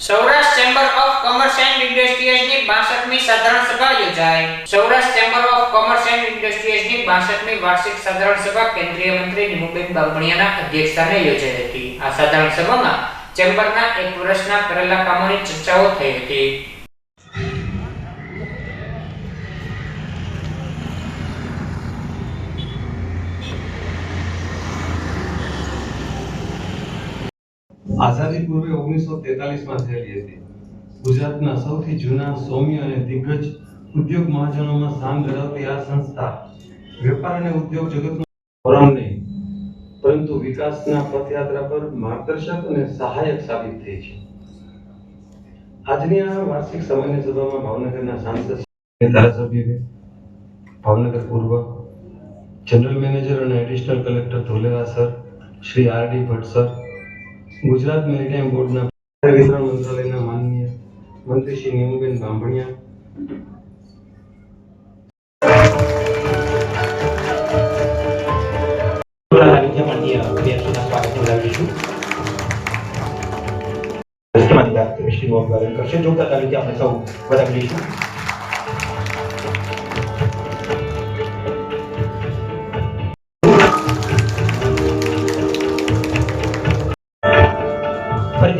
Saurashtra chamber of commerce and ઇન્ડસ્ટ્રીઝની 62મી સાધારણ સભા યોજાઈ. Saurashtra chamber of commerce and ઇન્ડસ્ટ્રીઝની 62મી વાર્ષિક સાધારણ સભા કેન્દ્રીય મંત્રી નિમુબેન બામણિયાના અધ્યક્ષસ્થાને યોજાઈ હતી. આ સાધારણ સભામાં ચેમ્બરના એક વર્ષના કરેલા કામોની ચર્ચાઓ થઈ હતી. આઝાદી પૂર્વે ઓગણીસો તેતાલીસમાં થયેલી હતી. ગુજરાતના સૌથી જૂના સૌમ્ય અને દિગ્ગજ ઉદ્યોગ મહાજનોમાં સ્થાન ધરાવતી આ સંસ્થા વેપાર અને ઉદ્યોગ જગતનું ફોરમ નહીં, પરંતુ વિકાસના પથયાત્રા પર માર્ગદર્શક અને સહાયક સાબિત થઈ છે. આજની આ વાર્ષિક સામાન્ય સભામાં ભાવનગરના સાંસદ ધારાસભ્યને ભાવનગર પૂર્વ જનરલ મેનેજર અને additional collector Dholera sir, Shri R D Bhatt sir Gujarat maritime બોર્ડના વિતરણ મંત્રાલયના માનનીય મંત્રી શ્રી નીમુબેન બાંભણિયા કરશે. જોતા તારીખે આપણે સૌ ફરીથી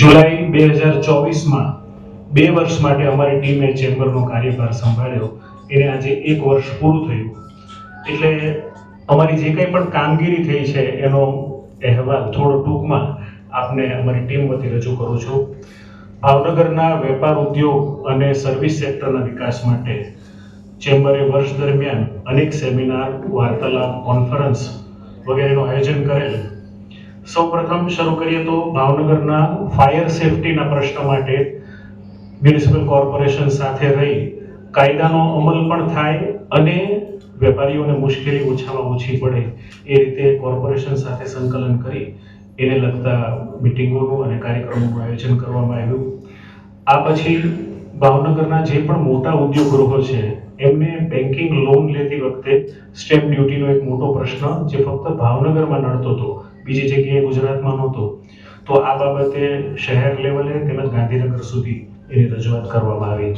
જુલાઈ બે હજાર ચોવીસમાં બે વર્ષ માટે અમારી ટીમે ચેમ્બરનો કાર્યભાર સંભાળ્યો. એને આજે એક વર્ષ પૂરું થયું. એટલે અમારી જે કંઈ પણ કામગીરી થઈ છે, એનો અહેવાલ થોડો ટૂંકમાં આપને અમારી ટીમ વતી રજૂ કરું છું. ભાવનગરના વેપાર ઉદ્યોગ અને સર્વિસ સેક્ટરના વિકાસ માટે ચેમ્બરે વર્ષ દરમિયાન અનેક સેમિનાર, વાર્તાલાપ, કોન્ફરન્સ વગેરેનું આયોજન કરેલ. સૌપ્રથમ શરૂ કરીએ તો ભાવનગરના ફાયર સેફટીના પ્રશ્ન માટે મ્યુનિસિપલ કોર્પોરેશન સાથે રહી કાયદાનો અમલ પણ થાય અને વેપારીઓને મુશ્કેલી ઓછામાં ઓછી પડે એ રીતે કોર્પોરેશન સાથે સંકલન કરી એને લગતા મિટિંગોનું અને કાર્યક્રમોનું આયોજન કરવામાં આવ્યું. આ પછી ભાવનગરના જે પણ મોટા ઉદ્યોગગૃહો છે, એમને બેન્કિંગ લોન લેતી વખતે સ્ટેમ્પ ડ્યુટીનો એક મોટો પ્રશ્ન, જે ફક્ત ભાવનગરમાં નડતો હતો બીજી જગ્યાએ ગુજરાતમાં નહોતો. તો આ બાબતે શહેર લેવલે તેમજ ગાંધીનગર સુધી એની રજૂઆત કરવામાં આવી.